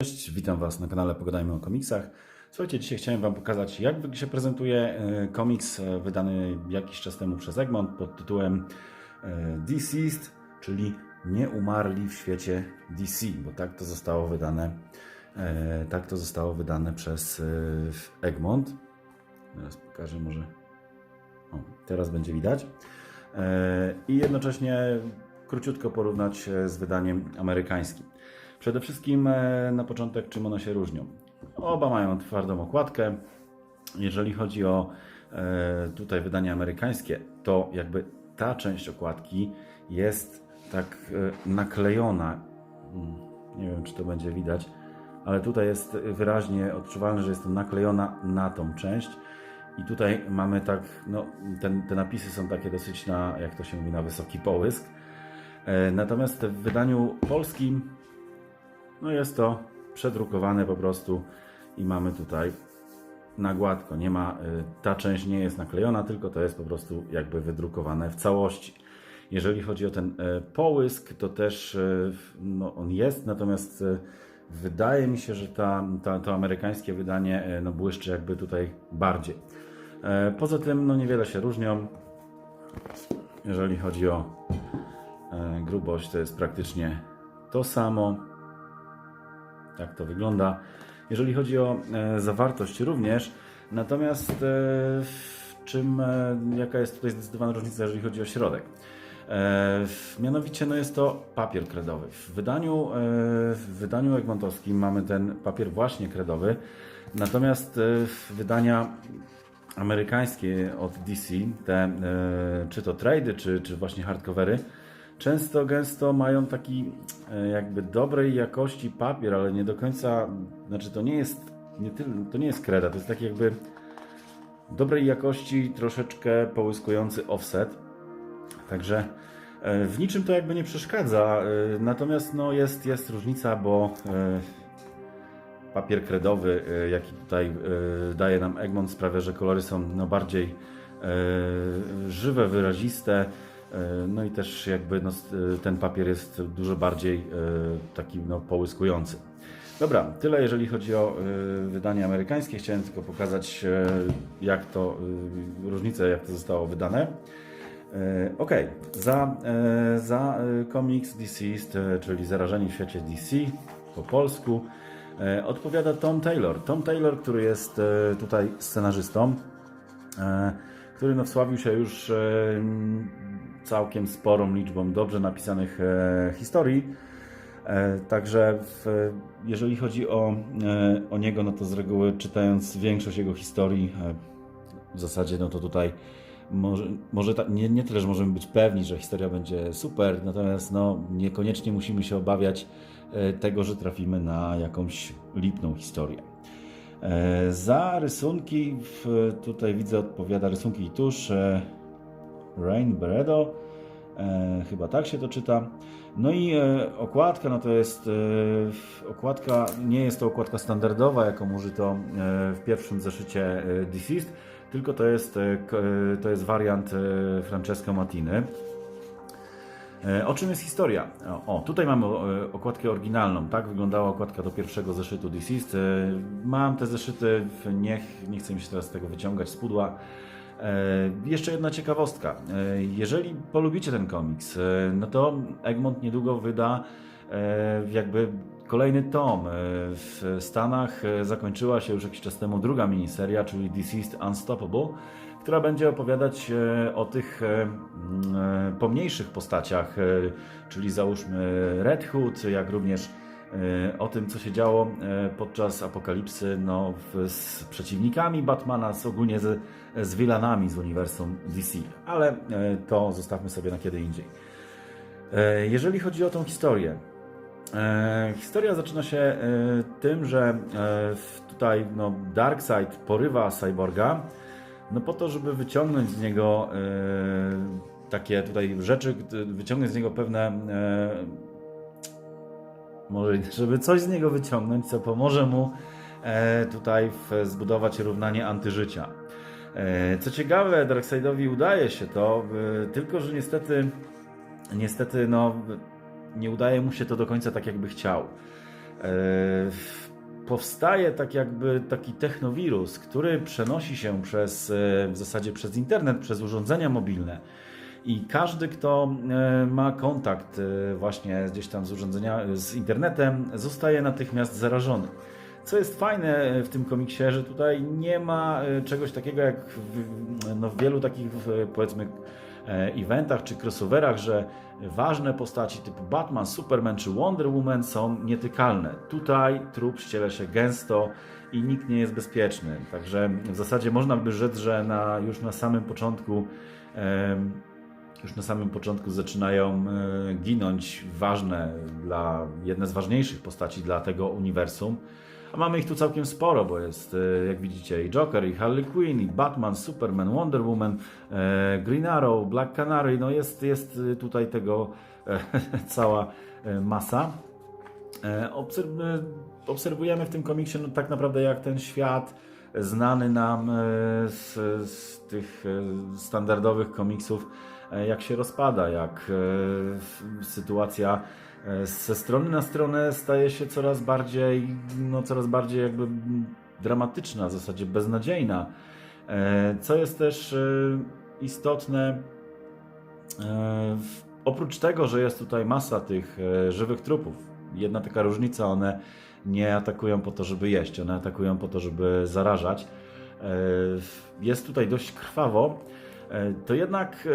Cześć, witam Was na kanale Pogadajmy o komiksach. Słuchajcie, dzisiaj chciałem Wam pokazać, jak się prezentuje e, komiks e, wydany jakiś czas temu przez Egmont pod tytułem e, Deceased, czyli Nie umarli w świecie DC, bo tak to zostało wydane, tak to zostało wydane przez Egmont. Teraz pokażę może. O, teraz będzie widać. I jednocześnie króciutko porównać z wydaniem amerykańskim. Przede wszystkim e, na początek, czym one się różnią. Oba mają twardą okładkę. Jeżeli chodzi o e, tutaj wydanie amerykańskie, to jakby ta część okładki jest tak e, naklejona. Mm, Nie wiem, czy to będzie widać, ale tutaj jest wyraźnie odczuwalne, że jest to naklejona na tą część. I tutaj mamy tak, no, ten, te napisy są takie dosyć na, jak to się mówi, na wysoki połysk. Natomiast w wydaniu polskim no jest to przedrukowane po prostu i mamy tutaj na gładko. Nie ma, y, ta część nie jest naklejona, tylko to jest po prostu jakby wydrukowane w całości. Jeżeli chodzi o ten y, połysk, to też y, no, on jest, natomiast y, wydaje mi się, że ta, ta, to amerykańskie wydanie no, błyszczy jakby tutaj bardziej. E, Poza tym no, niewiele się różnią. Jeżeli chodzi o e, grubość, to jest praktycznie to samo. Tak to wygląda. Jeżeli chodzi o e, zawartość również, natomiast e, w czym, e, jaka jest tutaj zdecydowana różnica, jeżeli chodzi o środek? Mianowicie no jest to papier kredowy. W wydaniu, w wydaniu egmontowskim mamy ten papier właśnie kredowy, natomiast w wydania amerykańskie od DC, te czy to trady, czy, czy właśnie hardcovery, często gęsto mają taki e, jakby dobrej jakości papier, ale nie do końca, znaczy to nie jest nie tyle, to nie jest kreda, to jest taki jakby dobrej jakości, troszeczkę połyskujący offset. Także e, w niczym to jakby nie przeszkadza, e, natomiast no jest, jest różnica, bo papier kredowy, jaki tutaj daje nam Egmont, sprawia, że kolory są no, bardziej żywe, wyraziste. E, No i też jakby no, e, ten papier jest dużo bardziej e, taki no, połyskujący. Dobra, tyle jeżeli chodzi o wydanie amerykańskie. Chciałem tylko pokazać jak to, różnicę jak to zostało wydane. Ok, za, za komiks Deceased, czyli Zarażeni w świecie DC po polsku, odpowiada Tom Taylor. Tom Taylor, który jest tutaj scenarzystą, który no, wsławił się już całkiem sporą liczbą dobrze napisanych e, historii. E, Także w, jeżeli chodzi o, e, o niego, no to z reguły czytając większość jego historii, w zasadzie no to tutaj może, może ta, nie, nie tyle, że możemy być pewni, że historia będzie super, natomiast no, niekoniecznie musimy się obawiać tego, że trafimy na jakąś lipną historię. Za rysunki, tutaj widzę, odpowiada rysunki i tusz Rain Beredo, e, chyba tak się to czyta. No i e, okładka, no to jest e, okładka, nie jest to okładka standardowa, jaką użyto e, w pierwszym zeszycie e, Deceased, tylko to jest, e, e, to jest wariant e, Francesco Matiny. E, O czym jest historia? O, o, tutaj mamy e, okładkę oryginalną, tak wyglądała okładka do pierwszego zeszytu Deceased. E, Mam te zeszyty, w- nie, nie chcę mi się teraz tego wyciągać z pudła. E, Jeszcze jedna ciekawostka. E, Jeżeli polubicie ten komiks, e, no to Egmont niedługo wyda jakby kolejny tom. W Stanach zakończyła się już jakiś czas temu druga miniseria, czyli Deceased Unstoppable, która będzie opowiadać o tych pomniejszych postaciach, czyli załóżmy Red Hood, jak również o tym, co się działo e, podczas apokalipsy no, z przeciwnikami Batmana, z, ogólnie z, z z uniwersum DC. Ale e, to zostawmy sobie na kiedy indziej. E, Jeżeli chodzi o tą historię, e, historia zaczyna się e, tym, że e, tutaj no, Darkseid porywa Cyborga no po to, żeby wyciągnąć z niego e, takie tutaj rzeczy, wyciągnąć z niego pewne e, może żeby coś z niego wyciągnąć, co pomoże mu e, tutaj w, zbudować równanie antyżycia. E, co ciekawe, Darkseidowi udaje się to, e, tylko że niestety niestety no, nie udaje mu się to do końca tak, jakby chciał. powstaje tak jakby taki technowirus, który przenosi się przez, w zasadzie przez internet, przez urządzenia mobilne. I każdy, kto e, ma kontakt e, właśnie gdzieś tam z urządzenia, z internetem, zostaje natychmiast zarażony. Co jest fajne w tym komiksie, że tutaj nie ma czegoś takiego jak w, no, w wielu takich powiedzmy eventach czy crossoverach, że ważne postaci typu Batman, Superman czy Wonder Woman są nietykalne. Tutaj trup ściele się gęsto i nikt nie jest bezpieczny. Także w zasadzie można by rzec, że na, już na samym początku już na samym początku zaczynają e, ginąć ważne dla jedne z ważniejszych postaci dla tego uniwersum. A mamy ich tu całkiem sporo, bo jest, e, jak widzicie, i Joker, i Harley Quinn, i Batman, Superman, Wonder Woman, e, Green Arrow, Black Canary. No jest, jest tutaj tego cała masa. Obserwujemy w tym komiksie no, tak naprawdę, jak ten świat znany nam z, z tych standardowych komiksów, jak się rozpada, jak sytuacja ze strony na stronę staje się coraz bardziej, no coraz bardziej jakby dramatyczna, w zasadzie beznadziejna. E, co jest też e, istotne, e, oprócz tego, że jest tutaj masa tych żywych trupów, jedna taka różnica, one nie atakują po to, żeby jeść, one atakują po to, żeby zarażać. Jest tutaj dość krwawo, to jednak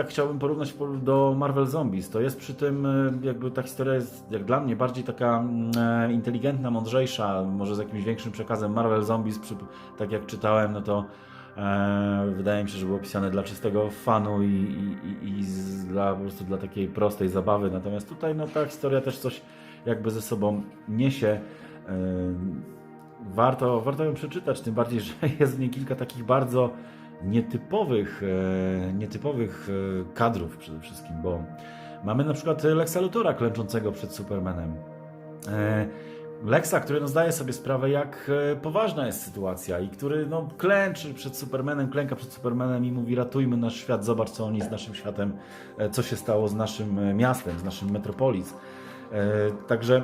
tak chciałbym porównać do Marvel Zombies. To jest przy tym, e, jakby ta historia jest jak dla mnie bardziej taka mm, e, inteligentna, mądrzejsza, może z jakimś większym przekazem. Marvel Zombies, tak jak czytałem, no to e, wydaje mi się, że było pisane dla czystego fanu i, i, i, i dla, po prostu dla takiej prostej zabawy. Natomiast tutaj no, ta historia też coś jakby ze sobą niesie. E, warto, warto ją przeczytać, tym bardziej, że jest w niej kilka takich bardzo nietypowych, e, nietypowych e, kadrów przede wszystkim, bo mamy na przykład Lexa Luthora klęczącego przed Supermanem. E, Lexa, który no, zdaje sobie sprawę, jak poważna jest sytuacja i który no, klęczy przed Supermanem, klęka przed Supermanem i mówi ratujmy nasz świat, zobacz co oni z naszym światem, co się stało z naszym miastem, z naszym metropolis. Także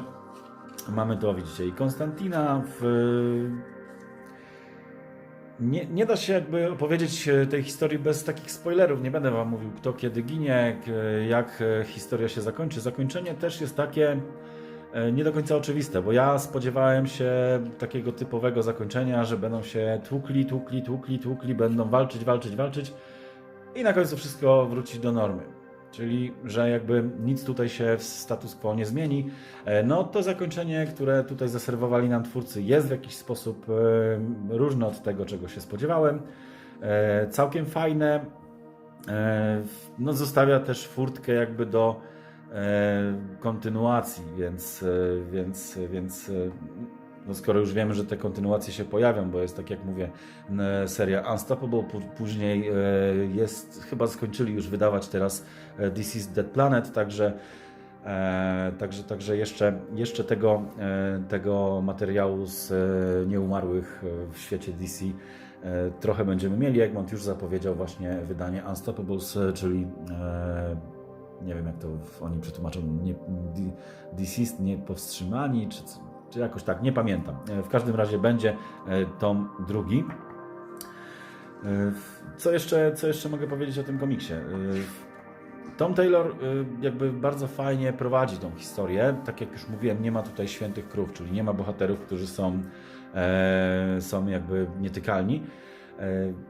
mamy to, widzicie, i Konstantina w nie, nie da się jakby opowiedzieć e, tej historii bez takich spoilerów. Nie będę Wam mówił, kto kiedy ginie, jak e, historia się zakończy. Zakończenie też jest takie e, nie do końca oczywiste, bo ja spodziewałem się takiego typowego zakończenia, że będą się tłukli, tłukli, tłukli, tłukli, będą walczyć, walczyć, walczyć i na końcu wszystko wróci do normy czyli że jakby nic tutaj się w status quo nie zmieni. E, no to zakończenie, które tutaj zaserwowali nam twórcy jest w jakiś sposób e, różne od tego, czego się spodziewałem. E, całkiem fajne. No zostawia też furtkę jakby do kontynuacji, więc, więc, więc no skoro już wiemy, że te kontynuacje się pojawią, bo jest tak jak mówię, seria Unstoppable, później e, jest, chyba skończyli już wydawać teraz e, This is Dead Planet, także e, Także, także jeszcze, jeszcze tego, tego materiału z nieumarłych w świecie DC trochę będziemy mieli. Egmont już zapowiedział właśnie wydanie Unstoppables, czyli nie wiem jak to oni przetłumaczą, nie, deceased, niepowstrzymani, czy czy jakoś tak, nie pamiętam. E, w każdym razie będzie e, tom drugi. E, co jeszcze, co jeszcze mogę powiedzieć o tym komiksie? Tom Taylor jakby bardzo fajnie prowadzi tą historię. Tak jak już mówiłem, nie ma tutaj świętych krów, czyli nie ma bohaterów, którzy są, są jakby nietykalni.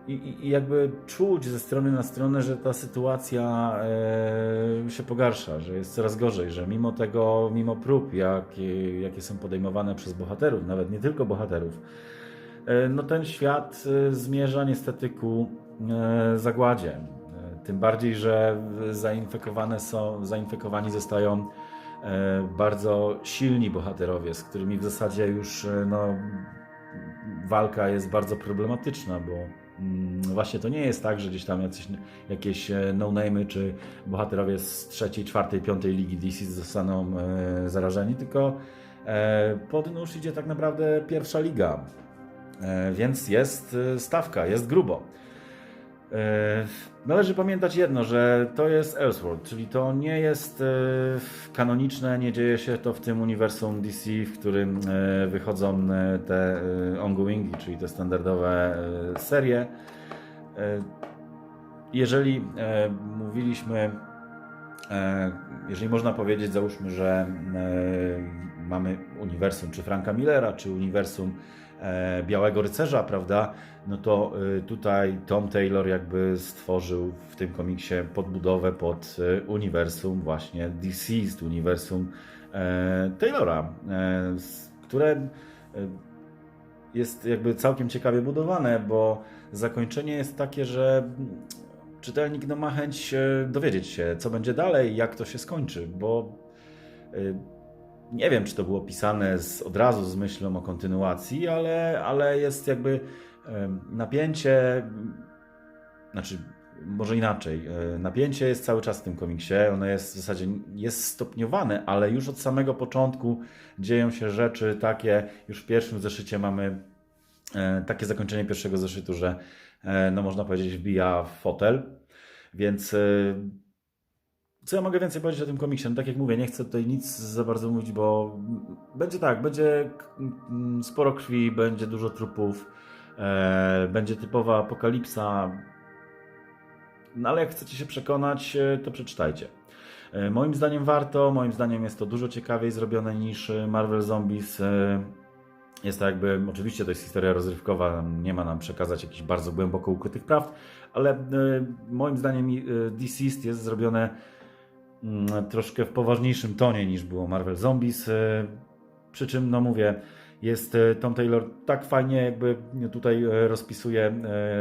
I, I, jakby czuć ze strony na stronę, że ta sytuacja e, się pogarsza, że jest coraz gorzej, że mimo tego, mimo prób, jakie, jakie są podejmowane przez bohaterów, nawet nie tylko bohaterów, e, no ten świat e, zmierza niestety ku zagładzie. Tym bardziej, że zainfekowane są, zainfekowani zostają bardzo silni bohaterowie, z którymi w zasadzie już no, walka jest bardzo problematyczna, bo mm, właśnie to nie jest tak, że gdzieś tam jacyś, jakieś e, no-name'y czy bohaterowie z trzeciej, czwartej, piątej ligi DC zostaną e, zarażeni, tylko e, pod nóż idzie tak naprawdę pierwsza liga, więc jest stawka, jest grubo. E, Należy pamiętać jedno, że to jest Elseworld, czyli to nie jest e, kanoniczne, nie dzieje się to w tym uniwersum DC, w którym e, wychodzą te ongoingi, czyli te standardowe serie. Jeżeli mówiliśmy, jeżeli można powiedzieć, załóżmy, że e, mamy uniwersum czy Franka Millera, czy uniwersum e, Białego Rycerza, prawda? No to e, tutaj Tom Taylor jakby stworzył w tym komiksie podbudowę pod e, uniwersum właśnie Deceased, uniwersum e, Taylora, e, które e, jest jakby całkiem ciekawie budowane, bo zakończenie jest takie, że czytelnik no, ma chęć dowiedzieć się, co będzie dalej, jak to się skończy, bo e, nie wiem, czy to było pisane z, od razu z myślą o kontynuacji, ale, ale jest jakby em, napięcie, znaczy może inaczej, e, napięcie jest cały czas w tym komiksie, ono jest w zasadzie jest stopniowane, ale już od samego początku dzieją się rzeczy takie, już w pierwszym zeszycie mamy takie zakończenie pierwszego zeszytu, że e, no można powiedzieć wbija w fotel, więc e, co ja mogę więcej powiedzieć o tym komiksie? No tak jak mówię, nie chcę tutaj nic za bardzo mówić, bo będzie tak, będzie sporo krwi, będzie dużo trupów, e, będzie typowa apokalipsa, no ale jak chcecie się przekonać, e, to przeczytajcie. E, Moim zdaniem warto, moim zdaniem jest to dużo ciekawiej zrobione niż e, Marvel Zombies. E, Jest to jakby, oczywiście to jest historia rozrywkowa, nie ma nam przekazać jakichś bardzo głęboko ukrytych prawd, ale e, moim zdaniem Deceased jest zrobione mm, troszkę w poważniejszym tonie niż było Marvel Zombies. e, Przy czym, no mówię, jest Tom Taylor tak fajnie jakby tutaj rozpisuje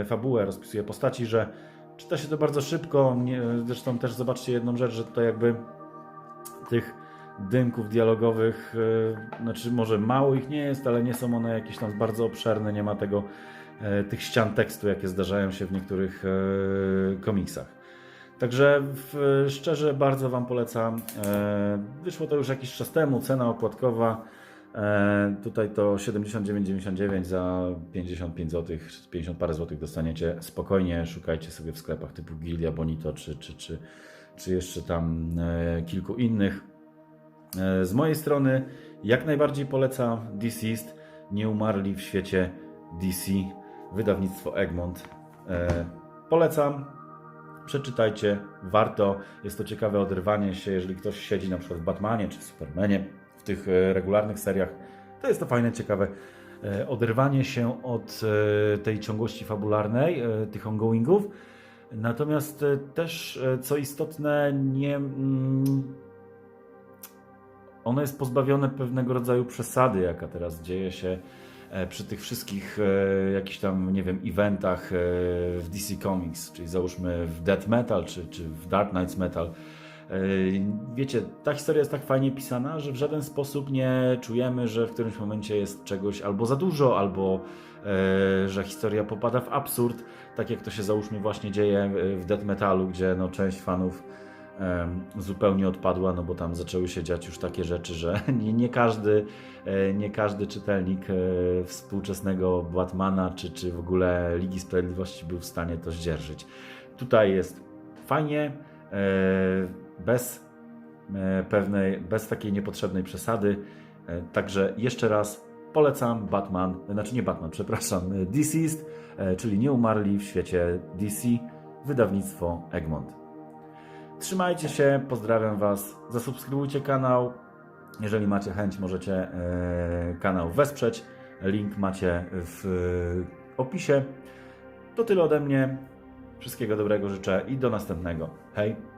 fabułę, rozpisuje postaci, że czyta się to bardzo szybko. Zresztą też zobaczcie jedną rzecz, że to jakby tych dymków dialogowych, e, znaczy może mało ich nie jest, ale nie są one jakieś tam bardzo obszerne, nie ma tego, e, tych ścian tekstu, jakie zdarzają się w niektórych e, komiksach. Także w, szczerze bardzo Wam polecam. Wyszło to już jakiś czas temu, cena okładkowa. E, Tutaj to 79,99 za 55 zł, 50 parę złotych dostaniecie. Spokojnie szukajcie sobie w sklepach typu Gildia, Bonito czy, czy, czy, czy jeszcze tam kilku innych. E, Z mojej strony jak najbardziej polecam Deceased, nie umarli w świecie DC, wydawnictwo Egmont. E, Polecam, przeczytajcie, warto. Jest to ciekawe oderwanie się, jeżeli ktoś siedzi na przykład w Batmanie czy w Supermanie, w tych e, regularnych seriach, to jest to fajne, ciekawe oderwanie się od tej ciągłości fabularnej, tych ongoingów. Natomiast też, co istotne, nie. Ono jest pozbawione pewnego rodzaju przesady, jaka teraz dzieje się e, przy tych wszystkich e, jakichś tam, nie wiem, eventach e, w DC Comics, czyli załóżmy w Death Metal czy, czy w Dark Knights Metal. E, Wiecie, ta historia jest tak fajnie pisana, że w żaden sposób nie czujemy, że w którymś momencie jest czegoś albo za dużo, albo e, że historia popada w absurd, tak jak to się załóżmy właśnie dzieje w Death Metalu, gdzie no, część fanów zupełnie odpadła, no bo tam zaczęły się dziać już takie rzeczy, że nie, nie, każdy, e, nie każdy czytelnik e, współczesnego Batmana czy, czy w ogóle Ligi Sprawiedliwości był w stanie to zdzierżyć. Tutaj jest fajnie, e, bez pewnej, bez takiej niepotrzebnej przesady. Także jeszcze raz polecam Batman, znaczy nie Batman, przepraszam, Deceased, czyli Nie umarli w świecie DC, wydawnictwo Egmont. Trzymajcie się, pozdrawiam Was, zasubskrybujcie kanał. Jeżeli macie chęć, możecie e, kanał wesprzeć. Link macie w e, opisie. To tyle ode mnie. Wszystkiego dobrego życzę i do następnego. Hej!